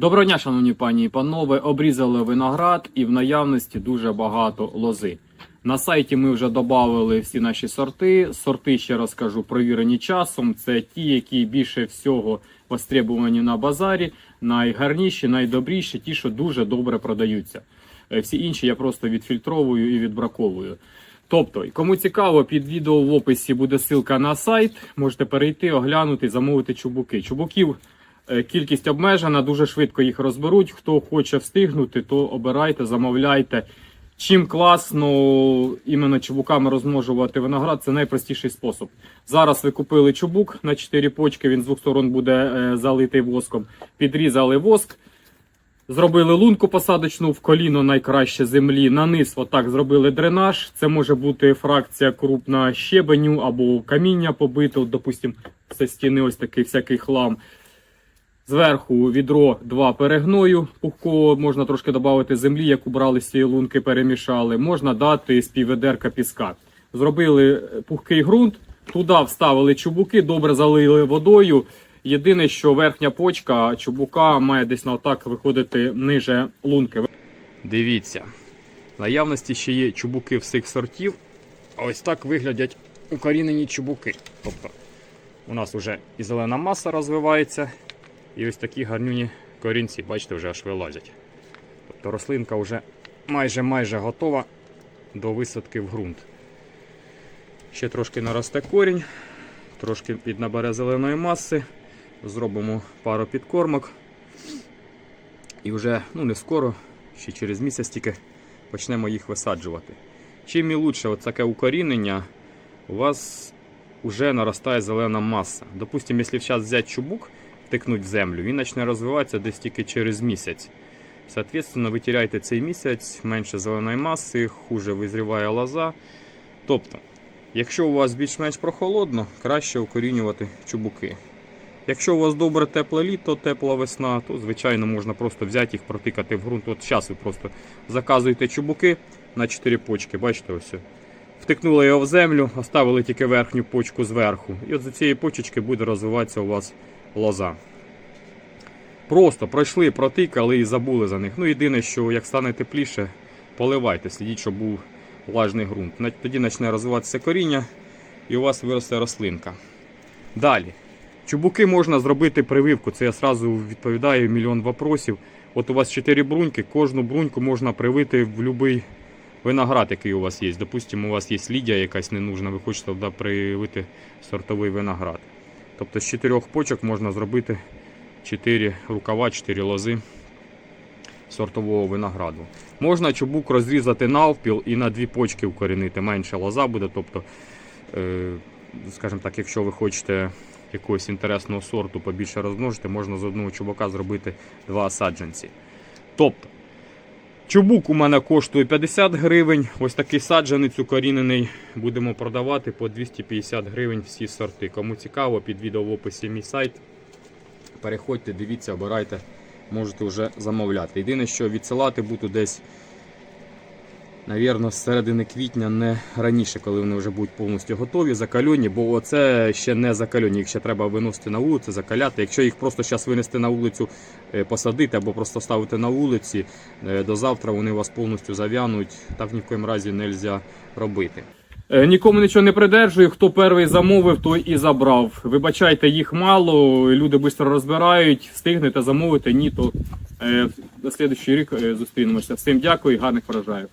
Доброго дня, шановні пані і панове. Обрізали виноград і в наявності дуже багато лози. На сайті ми вже додали всі наші сорти. Сорти, ще раз кажу, провірені часом. Це ті, які більше всього востребувані на базарі, найгарніші, найдобріші, ті, що дуже добре продаються. Е, Всі інші я просто відфільтровую і відбраковую. Тобто, кому цікаво, під відео в описі буде ссылка на сайт. Можете перейти, оглянути, замовити чубуки. Чубуків кількість обмежена, дуже швидко їх розберуть. Хто хоче встигнути, то обирайте, замовляйте. Чим класно іменно чубуками розмножувати виноград, це найпростіший спосіб. Зараз ви купили чубук на 4 почки, він з двох сторон буде е, залитий воском. Підрізали воск, Зробили лунку посадочну в коліно найкраще землі. На низ отак зробили дренаж. Це може бути фракція крупна щебеню або каміння побите, от, допустим, зі стіни ось такий всякий хлам. Зверху відро два перегною пухкого, можна трошки додати землі, яку брали з цієї лунки, перемішали. Можна дати з півведерка піска. Зробили пухкий ґрунт, туди вставили чубуки, добре залили водою. Єдине, що верхня почка чубука має десь на отак виходити ниже лунки. Дивіться, наявності ще є чубуки всіх сортів. Ось так виглядять укорінені чубуки. Тобто у нас вже і зелена маса розвивається, і ось такі гарнюні корінці, бачите, вже аж вилазять. Тобто рослинка вже майже майже готова до висадки в ґрунт. Ще трошки наросте корінь, трошки піднабере зеленої маси. Зробимо пару підкормок. І вже ну не скоро, ще через місяць тільки почнемо їх висаджувати. Чим і лучше от укорінення, у вас вже наростає зелена маса. Допустимо, якщо зараз взяти чубук, втикнути в землю, він почне розвиватися десь тільки через місяць. Соответственно, ви теряєте цей місяць, менше зеленої маси, хуже визріває лоза. Тобто, якщо у вас більш-менш прохолодно, краще укорінювати чубуки. Якщо у вас добре тепле літо, тепла весна, то звичайно можна просто взяти їх, протикати в ґрунт. От зараз ви просто заказуєте чубуки на 4 почки, бачите, ось. Втикнули його в землю, оставили тільки верхню почку зверху. І от за цієї почечки буде розвиватися у вас лоза. Просто пройшли, протикали і забули за них. Ну, єдине, що як стане тепліше, поливайте, слідіть, щоб був влажний ґрунт. Тоді почне розвиватися коріння і у вас виросте рослинка. Далі. Чубуки можна зробити прививку. Це я сразу відповідаю мільйон вопросів. От у вас 4 бруньки, кожну бруньку можна привити в будь-який виноград, який у вас є. Допустимо, у вас є лідія якась ненужна, ви хочете туди привити сортовий виноград. Тобто з 4 почок можна зробити 4 рукава, 4 лози сортового винограду. Можна чубук розрізати навпіл і на дві почки укорінити. Менше лоза буде. Тобто, е, скажімо так, якщо ви хочете якогось інтересного сорту побільше розмножити, можна з одного чубука зробити два саджанці. Тобто, чубук у мене коштує 50 гривень. Ось такий саджанець укорінений будемо продавати по 250 гривень всі сорти. Кому цікаво, під відео в описі мій сайт. Переходьте, дивіться, обирайте, можете вже замовляти. Єдине, що відсилати буду десь, навірно, з середини квітня, не раніше, коли вони вже будуть повністю готові, закальоні, бо оце ще не закальоні, їх ще треба виносити на вулицю, закаляти. Якщо їх просто зараз винести на вулицю, е, посадити або просто ставити на вулиці, е, до завтра вони вас повністю зав'януть. Так ні в коїм разі не можна робити. Е, Нікому нічого не придержую. Хто перший замовив, той і забрав. Вибачайте, їх мало, люди швидко розбирають, встигнете замовити, ні, то на слідуючий рік зустрінемося. Всім дякую і гарних врожаїв.